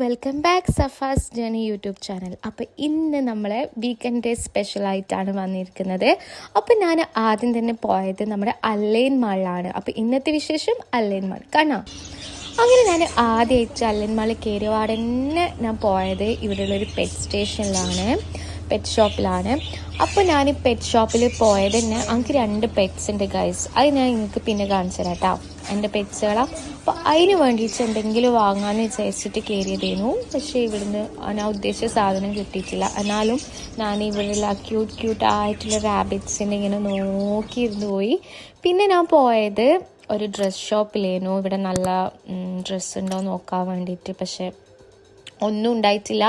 Welcome back Safa's journey YouTube channel അപ്പോൾ ഇന്ന് നമ്മളെ വീക്കെൻഡ് ഡേ സ്പെഷ്യലായിട്ടാണ് വന്നിരിക്കുന്നത്. അപ്പോൾ ഞാൻ ആദ്യം തന്നെ പോയത് നമ്മുടെ അല്ലൈൻ മാളിലാണ് അപ്പോൾ ഇന്നത്തെ വിശേഷം അല്ലൈൻ മാൾ കാണാം. അങ്ങനെ ഞാൻ ആദ്യമായിട്ട് അല്ലൈൻ മാളിൽ കയറിയപാട് ഞാൻ പോയത് ഇവിടെയുള്ളൊരു പെറ്റ് സ്റ്റേഷനിലാണ് പെറ്റ് ഷോപ്പിലാണ് അപ്പോൾ ഞാൻ പെറ്റ് ഷോപ്പിൽ പോയത് തന്നെ എനിക്ക് രണ്ട് പെറ്റ്സ് ഉണ്ട് ഗൈസ് അത് ഞാൻ നിങ്ങൾക്ക് പിന്നെ കാണിച്ചു തരാം കേട്ടോ എന്റെ പെറ്റ്സുകളാണ് അപ്പോൾ അതിന് വേണ്ടിയിട്ട് എന്തെങ്കിലും വാങ്ങാമെന്ന് വിചാരിച്ചിട്ട് കയറിയതേനു പക്ഷേ ഇവിടുന്ന് ഞാൻ ഉദ്ദേശിച്ച സാധനം കിട്ടിയിട്ടില്ല. എന്നാലും ഞാൻ ഇവിടെയുള്ള ക്യൂട്ട് ക്യൂട്ട് ആയിട്ടുള്ള റാബിറ്റ്സിനെ ഇങ്ങനെ നോക്കിയിരുന്നു പോയി. പിന്നെ ഞാൻ പോയത് ഒരു ഡ്രസ് ഷോപ്പിലേനു ഇവിടെ നല്ല ഡ്രസ്സ് ഉണ്ടോ നോക്കാൻ വേണ്ടിയിട്ട് പക്ഷേ ഒന്നും ഉണ്ടായിട്ടില്ല.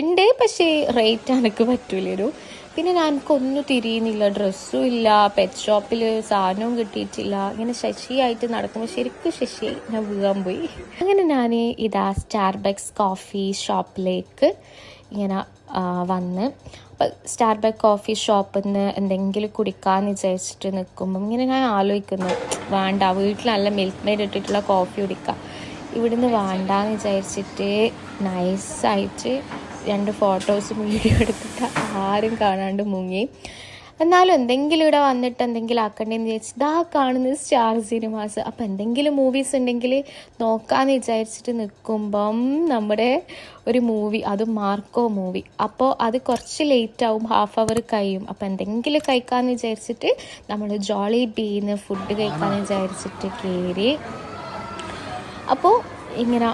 ഉണ്ട് പക്ഷേ റേറ്റ് എനിക്ക് പറ്റൂലൊരു പിന്നെ ഞാൻ എനിക്കൊന്നും തിരിയുന്നില്ല. ഡ്രസ്സും ഇല്ല പെറ്റ് ഷോപ്പിൽ സാധനവും കിട്ടിയിട്ടില്ല. ഇങ്ങനെ ശശിയായിട്ട് നടക്കുമ്പോൾ ശരിക്കും ശശി ഞാൻ വീഴാൻ പോയി. അങ്ങനെ ഞാൻ ഇതാ സ്റ്റാർബക്സ് കോഫി ഷോപ്പിലേക്ക് ഇങ്ങനെ വന്ന്. അപ്പം സ്റ്റാർബക്ക് കോഫി ഷോപ്പിൽ നിന്ന് എന്തെങ്കിലും കുടിക്കാമെന്ന് വിചാരിച്ചിട്ട് നിൽക്കുമ്പം ഇങ്ങനെ ഞാൻ ആലോചിക്കുന്നു. വേണ്ട വീട്ടിൽ നല്ല മിൽക്ക് മെയ്ഡ് ഇട്ടിട്ടുള്ള കോഫി കുടിക്കാം. ഇവിടുന്ന് വേണ്ടാന്ന് വിചാരിച്ചിട്ട് നൈസായിട്ട് രണ്ട് ഫോട്ടോസും വീഡിയോ എടുത്തിട്ട് ആരും കാണാണ്ട് മുങ്ങി. എന്നാലും എന്തെങ്കിലും ഇവിടെ വന്നിട്ട് എന്തെങ്കിലും ആക്കണ്ടേന്ന് വിചാരിച്ചു ഇതാ കാണുന്നത് സ്റ്റാർ സിനിമാസ്. അപ്പം എന്തെങ്കിലും മൂവീസ് ഉണ്ടെങ്കിൽ നോക്കാമെന്ന് വിചാരിച്ചിട്ട് നിൽക്കുമ്പം നമ്മുടെ ഒരു മൂവി അത് മാർക്കോ മൂവി അപ്പോൾ അത് കുറച്ച് ലേറ്റ് ആവും ഹാഫ് അവർ കഴിയും. അപ്പം എന്തെങ്കിലും കഴിക്കാമെന്ന് വിചാരിച്ചിട്ട് നമ്മൾ ജോളി ബീന്ന് ഫുഡ് കഴിക്കാമെന്ന് വിചാരിച്ചിട്ട് കയറി അപ്പോൾ ഇങ്ങനെ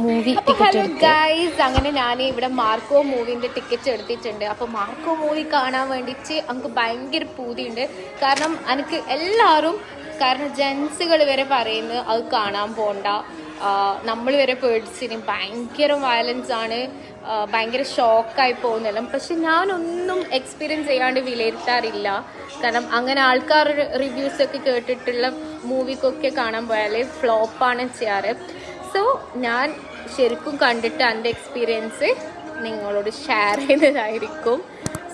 മൂവി ഹലോ ഗൈസ് അങ്ങനെ ഞാൻ ഇവിടെ മാർക്കോ മൂവിന്റെ ടിക്കറ്റ് എടുത്തിട്ടുണ്ട്. അപ്പോൾ മാർക്കോ മൂവി കാണാൻ വേണ്ടിയിട്ട് നമുക്ക് ഭയങ്കര പൂതിയുണ്ട്. കാരണം എനിക്ക് എല്ലാവരും കാരണം ജെൻസുകൾ വരെ പറയുന്നു അത് കാണാൻ പോണ്ട. നമ്മൾ വരെ പേടിച്ചിന്. ഭയങ്കര വയലൻസ് ആണ്. ഭയങ്കര ഷോക്കായി പോകുന്നെല്ലാം പക്ഷെ ഞാനൊന്നും എക്സ്പീരിയൻസ് ചെയ്യാണ്ട് വിലയിരുത്താറില്ല. കാരണം അങ്ങനെ ആൾക്കാർ റിവ്യൂസ് ഒക്കെ കേട്ടിട്ടുള്ള മൂവിക്കൊക്കെ കാണാൻ പോയാൽ ഫ്ലോപ്പാണ് ചെയ്യാറ്. സോ ഞാൻ ശരിക്കും കണ്ടിട്ട് എന്റെ എക്സ്പീരിയൻസ് നിങ്ങളോട് ഷെയർ ചെയ്യുന്നതായിരിക്കും.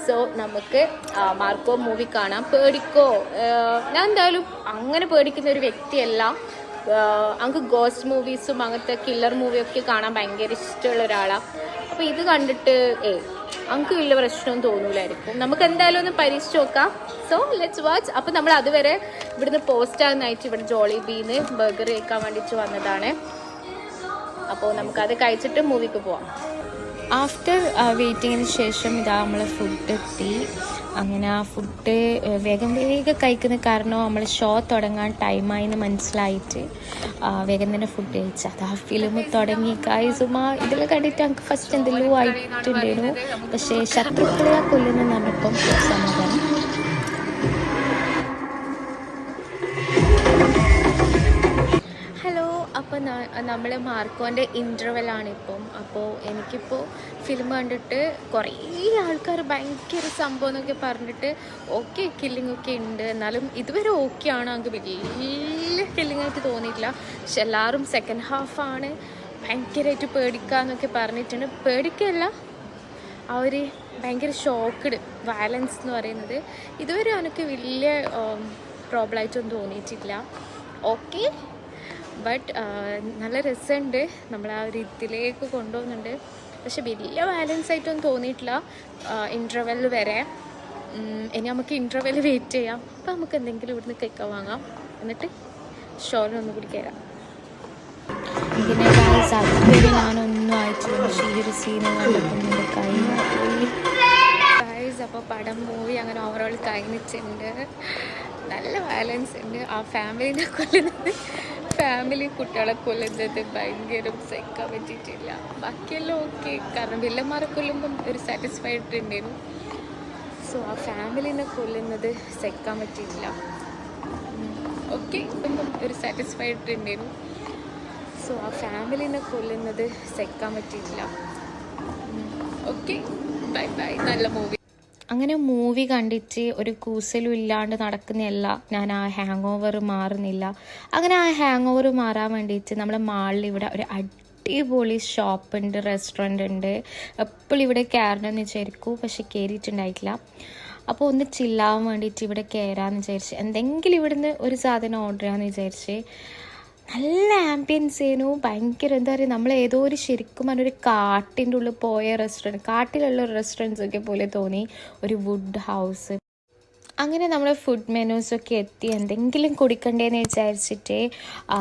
സോ നമുക്ക് മാർക്കോ മൂവി കാണാം. പേടിക്കോ? ഞാൻ എന്തായാലും അങ്ങനെ പേടിക്കുന്ന ഒരു വ്യക്തിയല്ല. അങ്ങ് ഗോസ്റ്റ് മൂവീസും അങ്ങനത്തെ കില്ലർ മൂവിയൊക്കെ കാണാൻ ഭയങ്കര ഇഷ്ടമുള്ള ഒരാളാണ് അപ്പോൾ ഇത് കണ്ടിട്ട് ഏ അങ്ങക്ക് വലിയ പ്രശ്നമൊന്നും തോന്നൂലായിരിക്കും. നമുക്ക് എന്തായാലും ഒന്ന് പരീക്ഷിച്ച് നോക്കാം. സോ ലെറ്റ്സ് വാച്ച് അപ്പോൾ നമ്മൾ അതുവരെ ഇവിടുന്ന് പോസ്റ്റ് ആകുന്നതായിട്ട് ഇവിടെ ജോളി ബീന്ന് ബർഗർ കഴിക്കാൻ വേണ്ടിയിട്ട് വന്നതാണ്. അപ്പോൾ നമുക്കത് കഴിച്ചിട്ട് മൂവിക്ക് പോവാം. ആഫ്റ്റർ വെയിറ്റിങ്ങിന് ശേഷം ഇതാ നമ്മൾ ഫുഡ് എത്തി. അങ്ങനെ ആ ഫുഡ് വേഗം വേഗം കഴിക്കുന്ന കാരണം നമ്മൾ ഷോ തുടങ്ങാൻ ടൈമായി എന്ന് മനസ്സിലായിട്ട് വേഗം തന്നെ ഫുഡ് കഴിച്ചു. അത് ആ ഫിലിം തുടങ്ങി. കായ്സുമ ഇതിൽ കണ്ടിട്ട് ഞങ്ങൾക്ക് ഫസ്റ്റ് എന്തെങ്കിലും ആയിട്ടുണ്ടായിരുന്നു. പക്ഷേ ശത്രുക്കളെ കൊല്ലുന്ന നമുക്കും സമാധാനം. അപ്പോൾ നമ്മൾ മാർക്കോന്റെ ഇന്റർവെലാണ് ഇപ്പം അപ്പോൾ എനിക്കിപ്പോൾ ഫിലിം കണ്ടിട്ട് കുറേ ആൾക്കാർ ഭയങ്കര സംഭവം എന്നൊക്കെ പറഞ്ഞിട്ട് ഓക്കെ കില്ലിംഗ് ഒക്കെ ഉണ്ട് എന്നാലും ഇതുവരെ ഓക്കെ ആണ്. നമുക്ക് വലിയ കില്ലിംഗ് ആയിട്ട് തോന്നിയിട്ടില്ല. പക്ഷെ എല്ലാവരും സെക്കൻഡ് ഹാഫാണ് ഭയങ്കരമായിട്ട് പേടിക്കാന്നൊക്കെ പറഞ്ഞിട്ടുണ്ട് പേടിക്കല്ല. ആ ഒരു ഭയങ്കര ഷോക്ക്ഡ് വയലൻസ് എന്ന് പറയുന്നത്. ഇതുവരെ എനിക്ക് വലിയ പ്രോബ്ലമായിട്ടൊന്നും തോന്നിയിട്ടില്ല. ഓക്കെ ബട്ട് നല്ല രസമുണ്ട്. നമ്മൾ ആ ഒരു ഇതിലേക്ക് കൊണ്ടുപോകുന്നുണ്ട്. പക്ഷെ വലിയ ബാലൻസ് ആയിട്ടൊന്നും തോന്നിയിട്ടില്ല. ഇന്റർവെൽ വരെ. ഇനി നമുക്ക് ഇന്റർവെൽ വെയിറ്റ് ചെയ്യാം. അപ്പോൾ നമുക്ക് എന്തെങ്കിലും ഇവിടുന്ന് കേക്ക് വാങ്ങാം. എന്നിട്ട് ഷോറിനൊന്നും കൂടി കയറാം അതുവരെ ഞാനൊന്നും അയച്ചില്ല പക്ഷേ ഈ ഒരു സീൻ കണ്ടപ്പോൾ എന്റെ കൈ ഗൈസ് അപ്പോൾ പടം മൂവി അങ്ങനെ ഓവറോൾ കഴിഞ്ഞിട്ടുണ്ട്. നല്ല ബാലൻസ് ഉണ്ട്. ആ ഫാമിലിനെ കൊല്ലുന്നത് ഫാമിലി കുട്ടികളെ കൊല്ലുന്നത് ഭയങ്കര സഹിക്കാൻ പറ്റിയിട്ടില്ല ബാക്കിയെല്ലാം ഓക്കെ കാരണം വില്ലന്മാരെ കൊല്ലുമ്പം ഒരു സാറ്റിസ്ഫൈഡ് ഉണ്ടായിരുന്നു. സോ ആ ഫാമിലിനെ കൊല്ലുന്നത് സഹിക്കാൻ പറ്റിയില്ല ഓക്കെ ഒരു സാറ്റിസ്ഫൈഡ് ഉണ്ടായിരുന്നു. സോ ആ ഫാമിലിനെ കൊല്ലുന്നത് സഹിക്കാൻ പറ്റിയില്ല ഓക്കെ ബൈ ബൈ നല്ല മൂവി അങ്ങനെ മൂവി കണ്ടിട്ട് ഒരു കൂസലും ഇല്ലാണ്ട് നടക്കുന്നതല്ല. ഞാൻ ആ ഹാങ് ഓവർ മാറുന്നില്ല. അങ്ങനെ ആ ഹാങ് ഓവർ മാറാൻ വേണ്ടിയിട്ട് നമ്മുടെ മാളിൽ ഇവിടെ ഒരു അടിപൊളി ഷോപ്പ് ഉണ്ട് റെസ്റ്റോറന്റ് ഉണ്ട്. എപ്പോഴും ഇവിടെ കയറണമെന്ന് വിചാരിക്കൂ പക്ഷെ കയറിയിട്ടുണ്ടായിട്ടില്ല അപ്പോൾ ഒന്ന് ചില്ലാവാൻ വേണ്ടിയിട്ട് ഇവിടെ കയറാമെന്ന് വിചാരിച്ച് എന്തെങ്കിലും ഇവിടുന്ന് ഒരു സാധനം ഓർഡർ ചെയ്യാമെന്ന് വിചാരിച്ച് നല്ല ആംബിയൻസ് ചെയ്യുന്നു ഭയങ്കര എന്താ പറയുക നമ്മൾ ഏതോ ഒരു ശരിക്കും പറഞ്ഞൊരു കാട്ടിന്റെ ഉള്ളിൽ പോയ റെസ്റ്റോറന്റ് കാട്ടിലുള്ള റെസ്റ്റോറന്റ്സ് ഒക്കെ പോലെ തോന്നി. ഒരു വുഡ് ഹൗസ് അങ്ങനെ നമ്മൾ ഫുഡ് മെനൂസൊക്കെ എത്തി. എന്തെങ്കിലും കുടിക്കണ്ടേന്ന് വിചാരിച്ചിട്ട്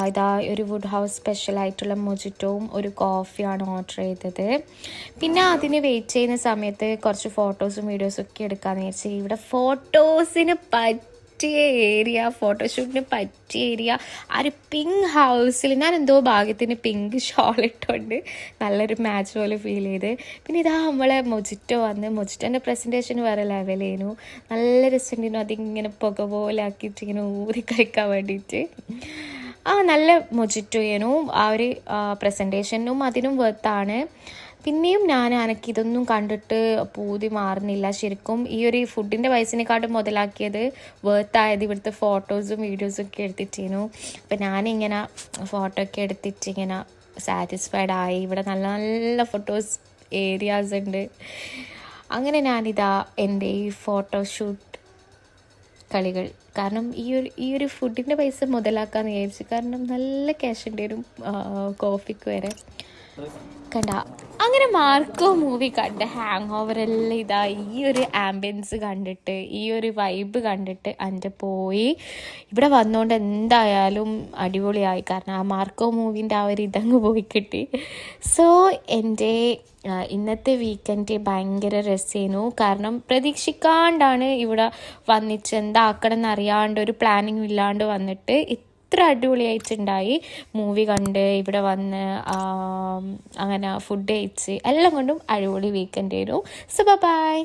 ഇതാ ഒരു വുഡ് ഹൗസ് സ്പെഷ്യലായിട്ടുള്ള മൊജിറ്റോവും ഒരു കോഫിയാണ് ഓർഡർ ചെയ്തത്. പിന്നെ അതിന് വെയിറ്റ് ചെയ്യുന്ന സമയത്ത് കുറച്ച് ഫോട്ടോസും വീഡിയോസും ഒക്കെ എടുക്കാമെന്ന് വിചാരിച്ചു. ഇവിടെ ഫോട്ടോസിന് പറ്റിയ ഏരിയ ഫോട്ടോഷൂട്ടിന് പറ്റിയ ഏരിയ. ആ ഒരു പിങ്ക് ഹൗസിൽ ഞാൻ എന്തോ ഭാഗ്യത്തിന് പിങ്ക് ഷോൾ ഇട്ടുകൊണ്ട് നല്ലൊരു മാച്ച് പോലെ ഫീൽ ചെയ്ത്. പിന്നെ ഇതാ നമ്മളെ മൊജിറ്റോ വന്ന് മൊജിറ്റോന്റെ പ്രസന്റേഷൻ വേറെ ലെവലേനു നല്ല രസമുണ്ടായിരുന്നു അതിങ്ങനെ പുക പോലെ ആക്കിയിട്ട് ഇങ്ങനെ ഊതി കഴിക്കാൻ വേണ്ടിയിട്ട് ആ നല്ല മൊജിറ്റോയനും ആ ഒരു പ്രസന്റേഷനും അതിനും വെർത്താണ് പിന്നെയും ഞാൻ എനിക്ക് ഇതൊന്നും കണ്ടിട്ട് പൂതി മാറുന്നില്ല. ശരിക്കും ഈ ഒരു ഫുഡിന്റെ പൈസനെക്കാട്ടും മുതലാക്കിയത് വേർത്തായത് ഇവിടുത്തെ ഫോട്ടോസും വീഡിയോസും ഒക്കെ എടുത്തിട്ടേനു. അപ്പം ഞാനിങ്ങനെ ഫോട്ടോ ഒക്കെ എടുത്തിട്ട് ഇങ്ങനെ സാറ്റിസ്ഫൈഡ് ആയി. ഇവിടെ നല്ല നല്ല ഫോട്ടോസ് ഏരിയാസ് ഉണ്ട്. അങ്ങനെ ഞാനിതാ എന്റെ ഈ ഫോട്ടോഷൂട്ട് കളികൾ. കാരണം ഈ ഒരു ഈ ഒരു ഫുഡിന്റെ പൈസ മുതലാക്കാമെന്ന് വിചാരിച്ചു കാരണം നല്ല ക്യാഷ് ഉണ്ട് ഒരു കോഫിക്ക് വരെ. കണ്ട. അങ്ങനെ മാർക്കോ മൂവി കണ്ട്. ഹാങ് ഓവർ എല്ലാം ഇതാ ഈ ഒരു ആംബിയൻസ് കണ്ടിട്ട് ഈ ഒരു വൈബ് കണ്ടിട്ട് എന്റെ പോയി. ഇവിടെ വന്നുകൊണ്ട് എന്തായാലും അടിപൊളിയായി. കാരണം ആ മാർക്കോ മൂവിന്റെ ആ ഒരു ഇതങ്ങ് പോയി കിട്ടി. സോ എന്റെ ഇന്നത്തെ വീക്കെൻഡ് ഭയങ്കര രസേനു കാരണം പ്രതീക്ഷിക്കാണ്ടാണ് ഇവിടെ വന്നിച്ച് എന്താക്കണം എന്നറിയാണ്ട് ഒരു പ്ലാനിങ് ഇല്ലാണ്ട് വന്നിട്ട് ഇത്ര അടിപൊളിയായിട്ടുണ്ടായി. മൂവി കണ്ട് ഇവിടെ വന്ന് അങ്ങനെ ഫുഡ് കഴിച്ച് എല്ലാം കൊണ്ടും അടിപൊളി വീക്കെൻഡ് ആയിരുന്നു. So by